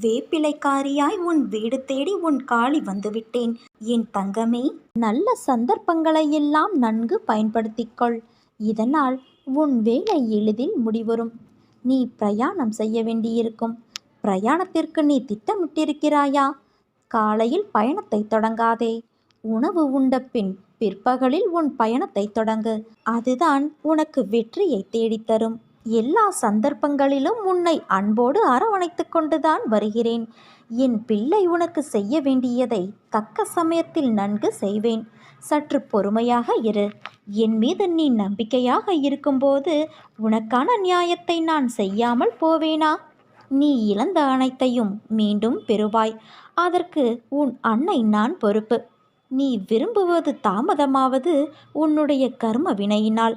வேப்பிலைக்காரியாய் உன் வீடு தேடி உன் காளி வந்துவிட்டேன். என் தங்கமே நல்ல சந்தர்ப்பங்களை எல்லாம் நன்கு பயன்படுத்திக்கொள். இதனால் உன் வேலை எளிதில் முடிவரும். நீ பிரயாணம் செய்ய வேண்டியிருக்கும். பிரயாணத்திற்கு நீ திட்டமிட்டிருக்கிறாயா? காலையில் பயணத்தை தொடங்காதே. உணவு உண்ட பின் பிற்பகலில் உன் பயணத்தை தொடங்கு. அதுதான் உனக்கு வெற்றியை தேடித்தரும். எல்லா சந்தர்ப்பங்களிலும் உன்னை அன்போடு அரவணைத்து கொண்டுதான் வருகிறேன். என் பிள்ளை உனக்கு செய்ய வேண்டியதை தக்க சமயத்தில் நன்கு செய்வேன். சற்று பொறுமையாக இரு. என் மீது நீ நம்பிக்கையாக இருக்கும்போது உனக்கான நியாயத்தை நான் செய்யாமல் போவேனா? நீ இழந்த அனைத்தையும் மீண்டும் பெறுவாய். அதற்கு உன் அன்னை நான் பொறுப்பு. நீ விரும்புவது தாமதமாவது உன்னுடைய கர்ம வினையினால்.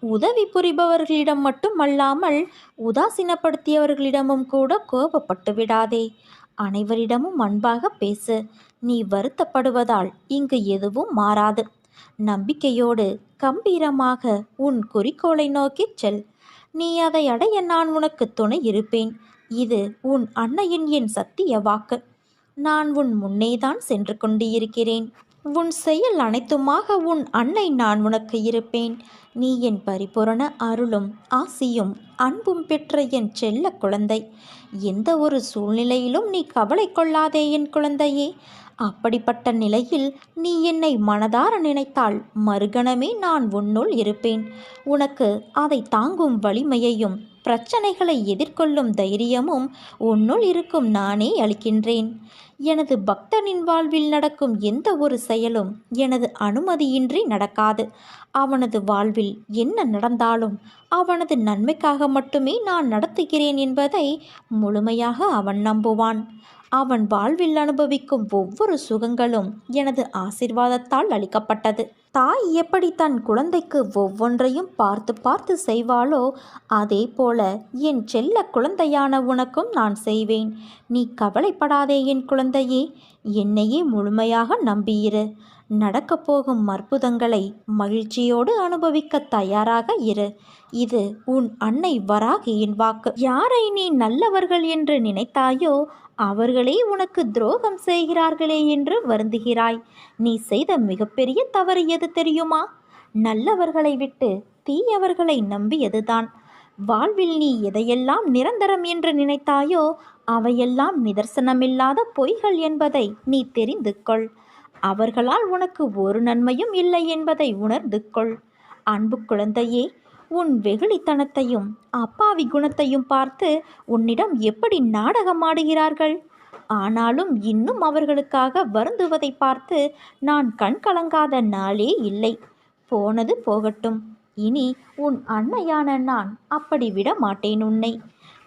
உதவி புரிபவர்களிடம் மட்டுமல்லாமல் உதாசீனப்படுத்தியவர்களிடமும் கூட கோபப்பட்டு விடாதே. அனைவரிடமும் அன்பாக பேசு. நீ வருத்தப்படுவதால் இங்கு எதுவும் மாறாது. நம்பிக்கையோடு கம்பீரமாக உன் குறிக்கோளை நோக்கிச் செல். நீ அதை அடைய நான் உனக்கு துணை இருப்பேன். இது உன் அன்னையின் என் சத்திய வாக்கு. நான் உன் முன்னேதான் சென்று கொண்டு இருக்கிறேன் உன் செயல் அனைத்துமாக உன் அன்னை நான் உனக்கு இருப்பேன். நீ என் பரிபூரண அருளும் ஆசியும் அன்பும் பெற்ற என் செல்ல குழந்தை. எந்த ஒரு சூழ்நிலையிலும் நீ கவலை கொள்ளாதே என் குழந்தையே. அப்படிப்பட்ட நிலையில் நீ என்னை மனதார நினைத்தால் மறுகணமே நான் உன்னுள் இருப்பேன். உனக்கு அதை தாங்கும் வலிமையையும் பிரச்சனைகளை எதிர்கொள்ளும் தைரியமும் உன்னுள் இருக்கும் நானே அளிக்கின்றேன். எனது பக்தனின் வாழ்வில் நடக்கும் எந்த ஒரு செயலும் எனது அனுமதியின்றி நடக்காது. அவனது வாழ்வில் என்ன நடந்தாலும் அவனது நன்மைக்காக மட்டுமே நான் நடத்துகிறேன் என்பதை முழுமையாக அவன் நம்புவான். அவன் வாழ்வில் அனுபவிக்கும் ஒவ்வொரு சுகங்களும் எனது ஆசிர்வாதத்தால் அளிக்கப்பட்டது. தாய் எப்படி தன் குழந்தைக்கு ஒவ்வொன்றையும் பார்த்து பார்த்து செய்வாளோ அதே போல என் செல்ல குழந்தையான உனக்கும் நான் செய்வேன். நீ கவலைப்படாதே என் குழந்தையே என்னையே முழுமையாக நம்பியிரு. நடக்கப் போகும் அற்புதங்களை மகிழ்ச்சியோடு அனுபவிக்க தயாராக இரு. இது உன் அன்னை வராகியின் வாக்கு. யாரை நீ நல்லவர்கள் என்று நினைத்தாயோ அவர்களே உனக்கு துரோகம் செய்கிறார்களே என்று வருந்துகிறாய். நீ செய்த மிகப்பெரிய தவறு எது தெரியுமா? நல்லவர்களை விட்டு தீயவர்களை நம்பியதுதான். வாழ்வில் நீ எதையெல்லாம் நிரந்தரம் என்று நினைத்தாயோ அவையெல்லாம் நிதர்சனமில்லாத பொய்கள் என்பதை நீ தெரிந்து கொள். அவர்களால் உனக்கு ஒரு நன்மையும் இல்லை என்பதை உணர்ந்து கொள். அன்பு குழந்தையே உன் வெகுளித்தனத்தையும் அப்பாவி குணத்தையும் பார்த்து உன்னிடம் எப்படி நாடகமாடுகிறார்கள் ஆனாலும் இன்னும் அவர்களுக்காக வருந்துவதை பார்த்து நான் கண் கலங்காத நாளே இல்லை. போனது போகட்டும். இனி உன் அன்னையான நான் அப்படி விட மாட்டேன் உன்னை.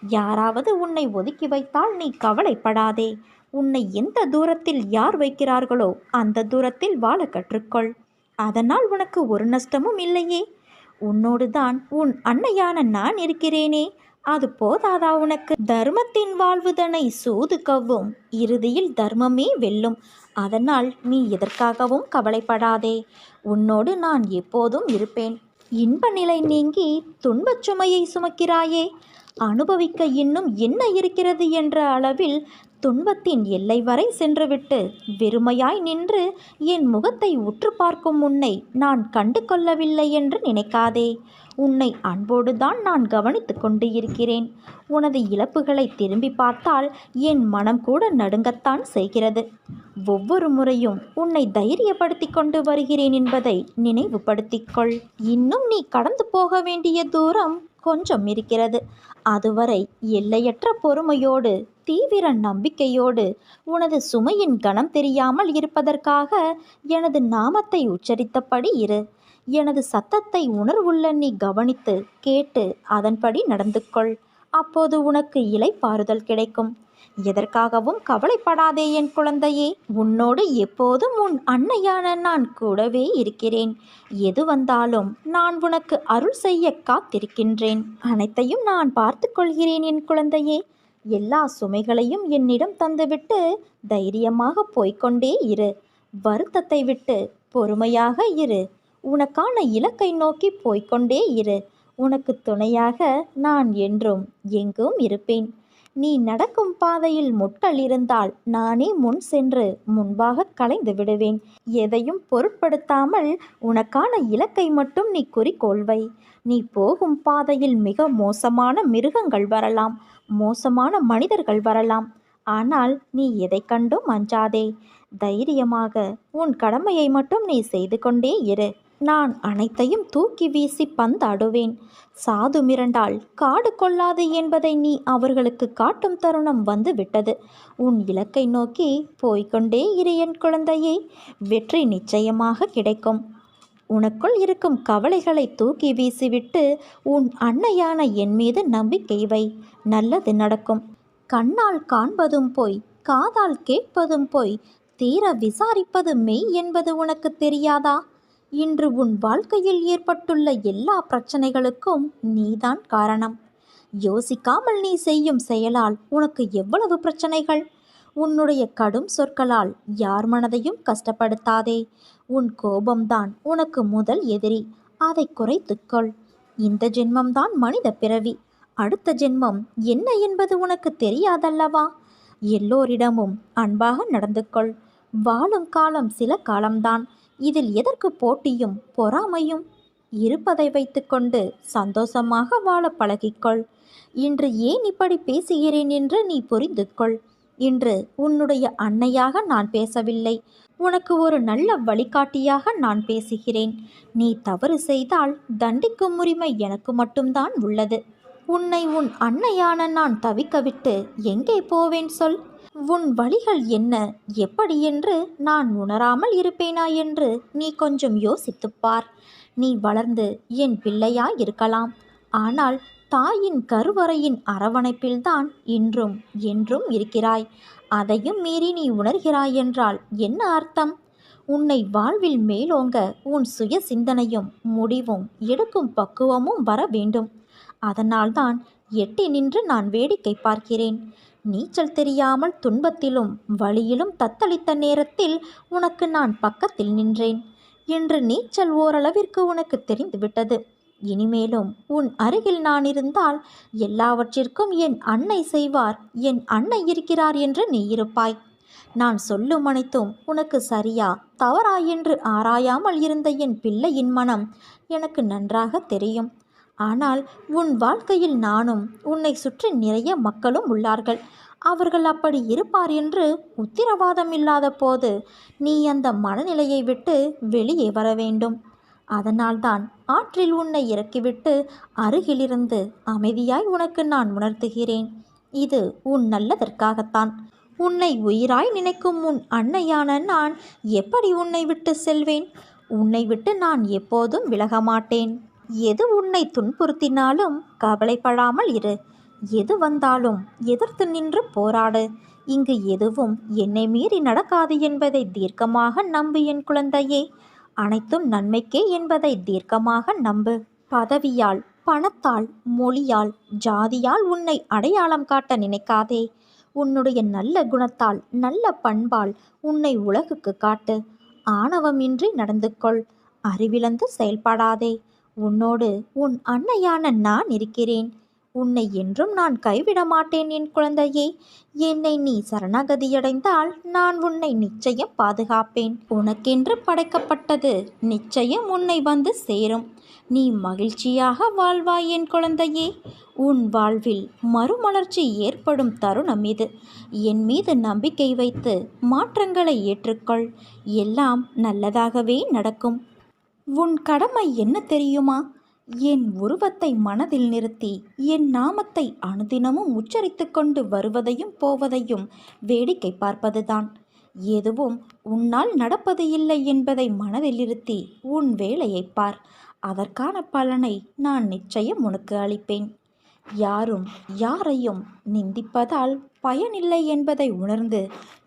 யாராவது உன்னை ஒதுக்கி வைத்தால் நீ கவலைப்படாதே. உன்னை எந்த தூரத்தில் யார் வைக்கிறார்களோ அந்த தூரத்தில் வாழ கற்றுக்கொள். அதனால் உனக்கு ஒரு நஷ்டமும் இல்லையே. உன்னோடு தான் உன் அன்னையான நான் இருக்கிறேனே. அது போதாதா உனக்கு? தர்மத்தின் வாழ்வுதனை சூது கவ்வும். இறுதியில் தர்மமே வெல்லும். அதனால் நீ எதற்காகவும் கவலைப்படாதே. உன்னோடு நான் எப்போதும் இருப்பேன். இன்ப நிலை நீங்கி துன்பச் சுமையை சுமக்கிறாயே. அனுபவிக்க இன்னும் என்ன இருக்கிறது என்ற அளவில் துன்பத்தின் எல்லை வரை சென்றுவிட்டு வெறுமையாய் நின்று என் முகத்தை உற்று பார்க்கும் உன்னை நான் கண்டு கொள்ளவில்லை என்று நினைக்காதே. உன்னை அன்போடுதான் நான் கவனித்து கொண்டு இருக்கிறேன் உனது இழப்புகளை திரும்பி பார்த்தால் என் மனம் கூட நடுங்கத்தான் செய்கிறது. ஒவ்வொரு முறையும் உன்னை தைரியப்படுத்தி கொண்டு வருகிறேன் என்பதை நினைவுபடுத்திக்கொள் இன்னும் நீ கடந்து போக வேண்டிய தூரம் கொஞ்சம் இருக்கிறது. அதுவரை எல்லையற்ற பொறுமையோடு தீவிர நம்பிக்கையோடு உனது சுமையின் கணம் தெரியாமல் இருப்பதற்காக எனது நாமத்தை உச்சரித்தபடி இரு. எனது சத்தத்தை உணர்வுள்ள நீ கவனித்து கேட்டு அதன்படி நடந்து கொள் அப்போது உனக்கு இலைப்பாறுதல் கிடைக்கும். எதற்காகவும் கவலைப்படாதே என் குழந்தையே. உன்னோடு எப்போதும் உன் அன்னையான நான் கூடவே இருக்கிறேன். எது வந்தாலும் நான் உனக்கு அருள் செய்ய காத்திருக்கின்றேன். அனைத்தையும் நான் பார்த்து கொள்கிறேன் என் குழந்தையே. எல்லா சுமைகளையும் என்னிடம் தந்துவிட்டு தைரியமாக போய்கொண்டே இரு. வருத்தத்தை விட்டு பொறுமையாக இரு. உனக்கான இலக்கை நோக்கி போய்கொண்டே இரு. உனக்கு துணையாக நான் என்றும் எங்கும் இருப்பேன். நீ நடக்கும் பாதையில் முட்கள் இருந்தால் நானே முன் சென்று முன்பாக கலைந்து விடுவேன். எதையும் பொருட்படுத்தாமல் உனக்கான இலக்கை மட்டும் நீ குறிக்கோள்வை. நீ போகும் பாதையில் மிக மோசமான மிருகங்கள் வரலாம் மோசமான மனிதர்கள் வரலாம். ஆனால் நீ எதை கண்டும் அஞ்சாதே. தைரியமாக உன் கடமையை மட்டும் நீ செய்து கொண்டே இரு. நான் அனைத்தையும் தூக்கி வீசி பந்தாடுவேன். சாது மிரண்டால் காடு கொள்ளாது என்பதை நீ அவர்களுக்கு காட்டும் தருணம் வந்து விட்டது உன் இலக்கை நோக்கி போய்க்கொண்டே இரு என் குழந்தையே வெற்றி நிச்சயமாக கிடைக்கும். உனக்குள் இருக்கும் கவலைகளை தூக்கி வீசிவிட்டு உன் அன்னையான என் மீது நம்பிக்கை வை. நல்லது நடக்கும். கண்ணால் காண்பதும் போய் காதால் கேட்பதும் போய் தீர விசாரிப்பது மெய் என்பது உனக்கு தெரியாதா? இன்று உன் வாழ்க்கையில் ஏற்பட்டுள்ள எல்லா பிரச்சனைகளுக்கும் நீதான் காரணம். யோசிக்காமல் நீ செய்யும் செயலால் உனக்கு எவ்வளவு பிரச்சனைகள்? உன்னுடைய கடும் சொற்களால் யார் மனதையும் கஷ்டப்படுத்தாதே. உன் கோபம்தான் உனக்கு முதல் எதிரி. அதை குறைத்துக்கொள் இந்த ஜென்மம்தான் மனித பிறவி. அடுத்த ஜென்மம் என்ன என்பது உனக்கு தெரியாதல்லவா? எல்லோரிடமும் அன்பாக நடந்து கொள். வாழும் காலம் சில காலம்தான். இதில் எதற்கு போட்டியும் பொறாமையும்? இருப்பதை வைத்துக்கொண்டு சந்தோஷமாக வாழ பழகிக்கொள். இன்று ஏன் இப்படி பேசுகிறேன் என்று நீ புரிந்து கொள் இன்று உன்னுடைய அன்னையாக நான் பேசவில்லை. உனக்கு ஒரு நல்ல வழிகாட்டியாக நான் பேசுகிறேன். நீ தவறு செய்தால் தண்டிக்கும் உரிமை எனக்கு மட்டும்தான் உள்ளது. உன்னை உன் அன்னையான நான் தவிக்கவிட்டு எங்கே போவேன் சொல். உன் வழிகள் என்ன? எப்படி என்று நான் உணராமல் இருப்பேனா என்று நீ கொஞ்சம் யோசித்துப்பார் நீ வளர்ந்து என் பிள்ளையா இருக்கலாம். ஆனால் தாயின் கருவறையின் அரவணைப்பில்தான் இன்றும் என்றும் இருக்கிறாய். அதையும் மீறி நீ உணர்கிறாய் என்றால் என்ன அர்த்தம்? உன்னை வாழ்வில் மேலோங்க உன் சுய சிந்தனையும் முடிவும் எடுக்கும் பக்குவமும் வர வேண்டும். அதனால்தான் எட்டி நின்று நான் வேடிக்கை பார்க்கிறேன். நீச்சல் தெரியாமல் துன்பத்திலும் வழியிலும் தத்தளித்த நேரத்தில் உனக்கு நான் பக்கத்தில் நின்றேன். இன்று நீச்சல் ஓரளவிற்கு உனக்கு தெரிந்துவிட்டது. இனிமேலும் உன் அருகில் நான் இருந்தால் எல்லாவற்றிற்கும் என் அன்னை செய்வார் என் அன்னை இருக்கிறார் என்று நீ இருப்பாய். நான் சொல்லும் அனைத்தும் உனக்கு சரியா தவறா என்று ஆராயாமல் இருந்த என் பிள்ளையின் மனம் எனக்கு நன்றாக தெரியும். ஆனால் உன் வாழ்க்கையில் நானும் உன்னை சுற்றி நிறைய மக்களும் உள்ளார்கள். அவர்கள் அப்படி இருப்பார் என்று உத்திரவாதம் இல்லாத போது நீ அந்த மனநிலையை விட்டு வெளியே வர வேண்டும். அதனால்தான் ஆற்றில் உன்னை இறக்கிவிட்டு அருகிலிருந்து அமைதியாய் உனக்கு நான் உணர்த்துகிறேன். இது உன் நல்லதற்காகத்தான். உன்னை உயிராய் நினைக்கும் உன் அன்னையான நான் எப்படி உன்னை விட்டு செல்வேன்? உன்னை விட்டு நான் எப்போதும் விலக மாட்டேன் எது உன்னை துன்புறுத்தினாலும் கவலைப்படாமல் இரு. எது வந்தாலும் எதிர்த்து நின்று போராடு. இங்கு எதுவும் என்னை மீறி நடக்காது என்பதை தீர்க்கமாக நம்பு என் குழந்தையே. அனைத்தும் நன்மைக்கே என்பதை தீர்க்கமாக நம்பு. பதவியால் பணத்தால் மொழியால் ஜாதியால் உன்னை அடையாளம் காட்ட நினைக்காதே. உன்னுடைய நல்ல குணத்தால் நல்ல பண்பால் உன்னை உலகுக்கு காட்டு. ஆணவமின்றி நடந்து கொள் அறிவிழந்து செயல்படாதே. உன்னோடு உன் அன்னையான நான் இருக்கிறேன். உன்னை என்றும் நான் கைவிட மாட்டேன் என் குழந்தையே. என்னை நீ சரணாகதியடைந்தால் நான் உன்னை நிச்சயம் பாதுகாப்பேன். உனக்கென்று படைக்கப்பட்டது நிச்சயம் உன்னை வந்து சேரும். நீ மகிழ்ச்சியாக வாழ்வாய் என் குழந்தையே. உன் வாழ்வில் மறுமலர்ச்சி ஏற்படும் தருணம் இது. என் மீது நம்பிக்கை வைத்து மாற்றங்களை ஏற்றுக்கொள். எல்லாம் நல்லதாகவே நடக்கும். உன் கடமை என்ன தெரியுமா? என் உருவத்தை மனதில் நிறுத்தி என் நாமத்தை அனுதினமும் உச்சரித்து கொண்டு வருவதையும் போவதையும் வேடிக்கை பார்ப்பதுதான். எதுவும் உன்னால் நடப்பது இல்லை என்பதை மனதில் இருத்தி உன் வேலையை பார். அதற்கான பலனை நான் நிச்சயம் உனக்கு அளிப்பேன். யாரும் யாரையும் நிந்திப்பதால் பயனில்லை என்பதை உணர்ந்து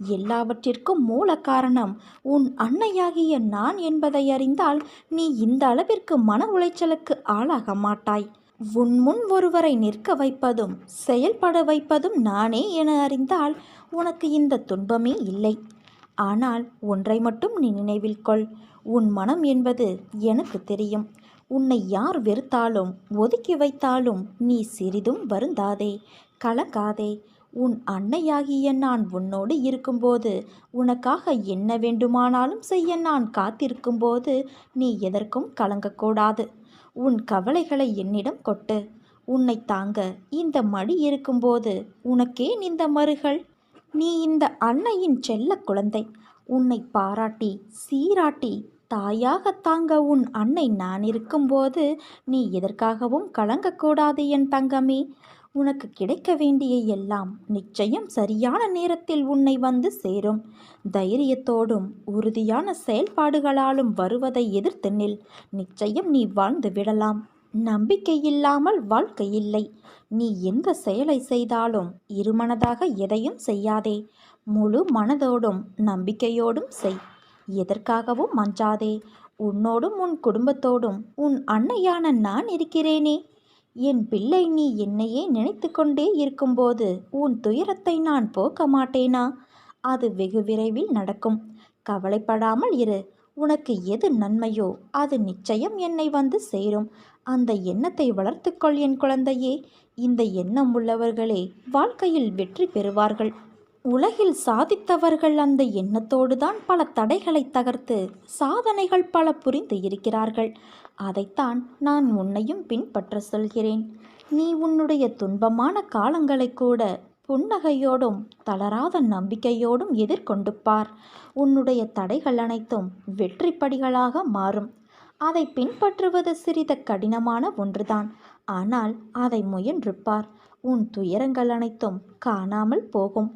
எல்லாவற்றிற்கும் மூல காரணம் உன் அன்னையாகிய நான் என்பதை அறிந்தால் நீ இந்த அளவிற்கு மன உளைச்சலுக்கு ஆளாக மாட்டாய். உன் முன் ஒருவரை நிற்க வைப்பதும் செயல்பட வைப்பதும் நானே என அறிந்தால் உனக்கு இந்த துன்பமே இல்லை. ஆனால் ஒன்றை மட்டும் நீ நினைவில் கொள். உன் மனம் என்பது எனக்கு தெரியும். உன்னை யார் வெறுத்தாலும் ஒதுக்கி வைத்தாலும் நீ சிறிதும் வருந்தாதே கலங்காதே. உன் அன்னையாகிய நான் உன்னோடு இருக்கும்போது உனக்காக என்ன வேண்டுமானாலும் செய்ய நான் காத்திருக்கும்போது நீ எதற்கும் கலங்கக்கூடாது. உன் கவலைகளை என்னிடம் கொட்டு. உன்னை தாங்க இந்த மடி இருக்கும்போது உனக்கேன் இந்த மறுகள்? நீ இந்த அன்னையின் செல்ல குழந்தை. உன்னை பாராட்டி சீராட்டி தாயாக தாங்க உன் அன்னை நான் இருக்கும்போது நீ எதற்காகவும் கலங்கக்கூடாது என் தங்கமே. உனக்கு கிடைக்க வேண்டிய எல்லாம் நிச்சயம் சரியான நேரத்தில் உன்னை வந்து சேரும். தைரியத்தோடும் உறுதியான செயல்பாடுகளாலும் வருவதை எதிர்த்து நில். நிச்சயம் நீ வாழ்ந்து விடலாம். நம்பிக்கை இல்லாமல் வாழ்க்கை இல்லை. நீ எந்த செயலை செய்தாலும் இருமனதாக எதையும் செய்யாதே. முழு மனதோடும் நம்பிக்கையோடும் செய். எதற்காகவும் மஞ்சாதே உன்னோடும் உன் குடும்பத்தோடும் உன் அன்னையான நான் இருக்கிறேனே. என் பிள்ளை நீ என்னையே நினைத்து கொண்டே இருக்கும்போது உன் துயரத்தை நான் போக்க மாட்டேனா? அது வெகு விரைவில் நடக்கும். கவலைப்படாமல் இரு. உனக்கு எது நன்மையோ அது நிச்சயம் என்னை வந்து சேரும். அந்த எண்ணத்தை வளர்த்துக்கொள் என் குழந்தையே. இந்த எண்ணம் உள்ளவர்களே வாழ்க்கையில் வெற்றி பெறுவார்கள். உலகில் சாதித்தவர்கள் அந்த எண்ணத்தோடு தான் பல தடைகளை தகர்த்து சாதனைகள் பல புரிந்து இருக்கிறார்கள். அதைத்தான் நான் உன்னையும் பின்பற்ற சொல்கிறேன். நீ உன்னுடைய துன்பமான காலங்களை கூட புன்னகையோடும் தளராத நம்பிக்கையோடும் எதிர்கொண்டு பார். உன்னுடைய தடைகள் அனைத்தும் வெற்றி படிகளாக மாறும். அதை பின்பற்றுவது சிறித கடினமான ஒன்றுதான். ஆனால் அதை முயன்று பார். உன் துயரங்கள் அனைத்தும் காணாமல் போகும்.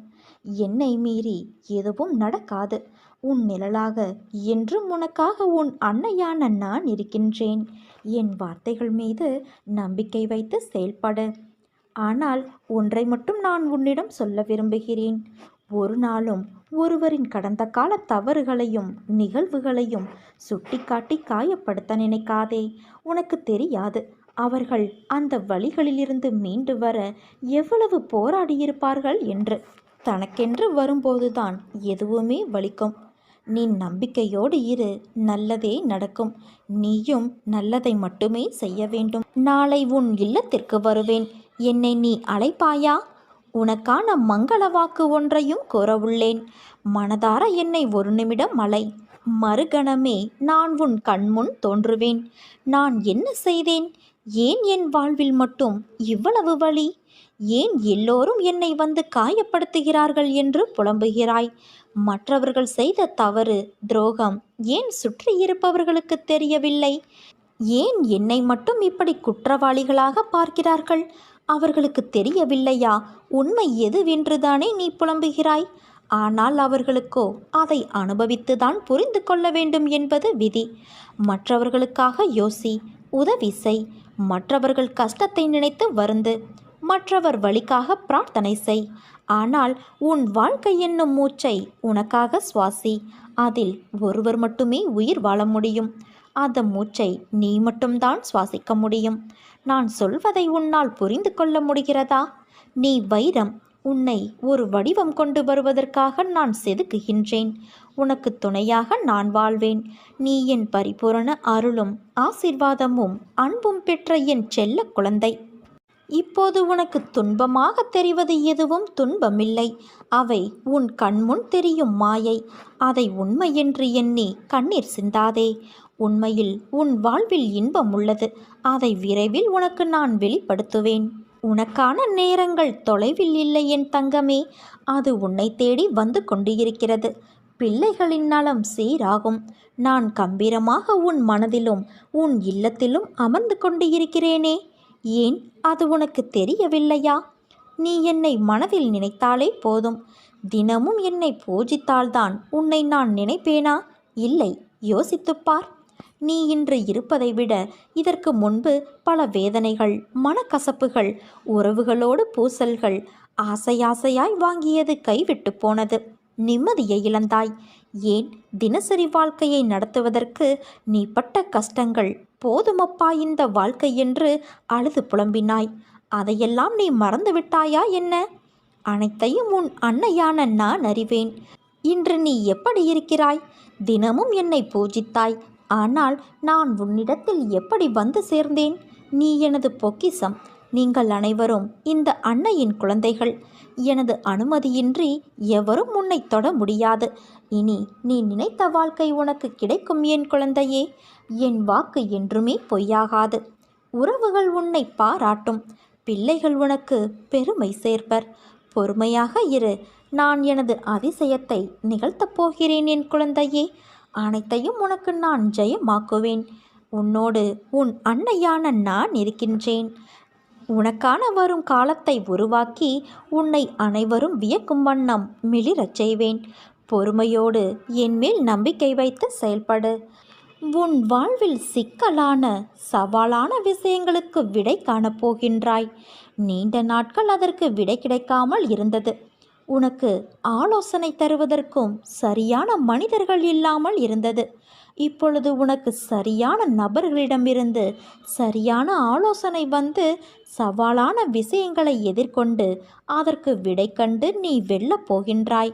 என்னை மீறி எதுவும் நடக்காது. உன் நிழலாக என்றும் உனக்காக உன் அன்னையான நான் இருக்கின்றேன். என் வார்த்தைகள் மீது நம்பிக்கை வைத்து செயல்படு. ஆனால் ஒன்றை மட்டும் நான் உன்னிடம் சொல்ல விரும்புகிறேன். ஒரு நாளும் ஒருவரின் கடந்த கால தவறுகளையும் நிகழ்வுகளையும் சுட்டிக்காட்டி காயப்படுத்த நினைக்காதே. உனக்கு தெரியாது அவர்கள் அந்த வழிகளிலிருந்து மீண்டு வர எவ்வளவு போராடியிருப்பார்கள் என்று. தனக்கென்று வரும்போதுதான் எதுவுமே வலிக்கும். நீ நம்பிக்கையோடு இரு நல்லதே நடக்கும். நீயும் நல்லதை மட்டுமே செய்ய வேண்டும். நாளை உன் இல்லத்திற்கு வருவேன். என்னை நீ அழைப்பாயா? உனக்கான மங்கள வாக்கு ஒன்றையும் கூறவுள்ளேன். மனதார என்னை ஒரு நிமிடம் அலை. மறுகணமே நான் உன் கண்முன் தோன்றுவேன். நான் என்ன செய்தேன்? ஏன் என் வாழ்வில் மட்டும் இவ்வளவு வழி ஏன் எல்லோரும் என்னை வந்து காயப்படுத்துகிறார்கள் என்று புலம்புகிறாய்? மற்றவர்கள் செய்த தவறு துரோகம் ஏன் சுற்றி இருப்பவர்களுக்கு தெரியவில்லை? ஏன் என்னை மட்டும் இப்படி குற்றவாளிகளாக பார்க்கிறார்கள்? அவர்களுக்கு தெரியவில்லையா? உண்மை எதுவென்றுதானே நீ புலம்புகிறாய்? ஆனால் அவர்களுக்கோ அதை அனுபவித்துதான் புரிந்து கொள்ள வேண்டும் என்பது விதி. மற்றவர்களுக்காக யோசி உதவி செய். மற்றவர்கள் கஷ்டத்தை நினைத்து வருந்து மற்றவர் வழிக்காக பிரார்த்தனை செய். ஆனால் உன் வாழ்க்கை என்னும் மூச்சை உனக்காக சுவாசி. அதில் ஒருவர் மட்டுமே உயிர் வாழ முடியும். அந்த மூச்சை நீ மட்டும்தான் சுவாசிக்க முடியும். நான் சொல்வதை உன்னால் புரிந்து கொள்ள முடிகிறதா? நீ வைரம் உன்னை ஒரு வடிவம் கொண்டு வருவதற்காக நான் செதுக்குகின்றேன். உனக்கு துணையாக நான் வாழ்வேன். நீ என் பரிபூரண அருளும் ஆசிர்வாதமும் அன்பும் பெற்ற என் செல்ல குழந்தை. இப்போது உனக்கு துன்பமாக தெரிவது எதுவும் துன்பமில்லை. அவை உன் கண்முன் தெரியும் மாயை. அதை உண்மை என்று எண்ணி கண்ணீர் சிந்தாதே. உண்மையில் உன் வாழ்வில் இன்பம் உள்ளது. அதை விரைவில் உனக்கு நான் வெளிப்படுத்துவேன். உனக்கான நேரங்கள் தொலைவில் இல்லை என் தங்கமே. அது உன்னை தேடி வந்து கொண்டிருக்கிறது. பிள்ளைகளின் நலம் சீராகும். நான் கம்பீரமாக உன் மனதிலும் உன் இல்லத்திலும் அமர்ந்து கொண்டு இருக்கிறேனே ஏன் அது உனக்கு தெரியவில்லையா? நீ என்னை மனதில் நினைத்தாலே போதும். தினமும் என்னை பூஜித்தால்தான் உன்னை நான் நினைப்பேனா? இல்லை யோசித்துப் பார் நீ இன்று இருப்பதை விட இதற்கு முன்பு பல வேதனைகள் மனக்கசப்புகள் உறவுகளோடு பூசல்கள் ஆசையாசையாய் வாங்கியது கைவிட்டு போனது. நிம்மதியை இழந்தாய். ஏன் தினசரி வாழ்க்கையை நடத்துவதற்கு நீ பட்ட கஷ்டங்கள் போதுமப்பா இந்த வாழ்க்கை என்று அழுது புலம்பினாய். அதையெல்லாம் நீ மறந்துவிட்டாயா என்ன? அனைத்தையும் உன் அன்னையான நான் அறிவேன். இன்று நீ எப்படி இருக்கிறாய்? தினமும் என்னை பூஜித்தாய். ஆனால் நான் உன்னிடத்தில் எப்படி வந்து சேர்ந்தேன்? நீ எனது பொக்கிசம் நீங்கள் அனைவரும் இந்த அன்னையின் குழந்தைகள். எனது அனுமதியின்றி எவரும் உன்னை தொட முடியாது. இனி நீ நினைத்த வாழ்க்கை உனக்கு கிடைக்கும் என் குழந்தையே. என் வாக்கு என்றுமே பொய்யாகாது. உறவுகள் உன்னை பாராட்டும். பிள்ளைகள் உனக்கு பெருமை சேர்ப்பர். பொறுமையாக இரு. நான் எனது அதிசயத்தை நிகழ்த்தப் போகிறேன் என் குழந்தையே. அனைத்தையும் உனக்கு நான் ஜெயமாக்குவேன். உன்னோடு உன் அன்னையான நான் இருக்கின்றேன். உனக்கான வரும் காலத்தை உருவாக்கி உன்னை அனைவரும் வியக்கும் வண்ணம் மிளிரச் செய்வேன். பொறுமையோடு என்மேல் நம்பிக்கை வைத்து செயல்படு. உன் வாழ்வில் சிக்கலான சவாலான விஷயங்களுக்கு விடை காணப்போகின்றாய் நீண்ட நாட்கள் அதற்கு விடை கிடைக்காமல் இருந்தது. உனக்கு ஆலோசனை தருவதற்கும் சரியான மனிதர்கள் இல்லாமல் இருந்தது. இப்பொழுது உனக்கு சரியான நபர்களிடமிருந்து சரியான ஆலோசனை வந்து சவாலான விஷயங்களை எதிர்கொண்டு அதற்கு விடை கண்டு நீ வெல்லப் போகின்றாய்.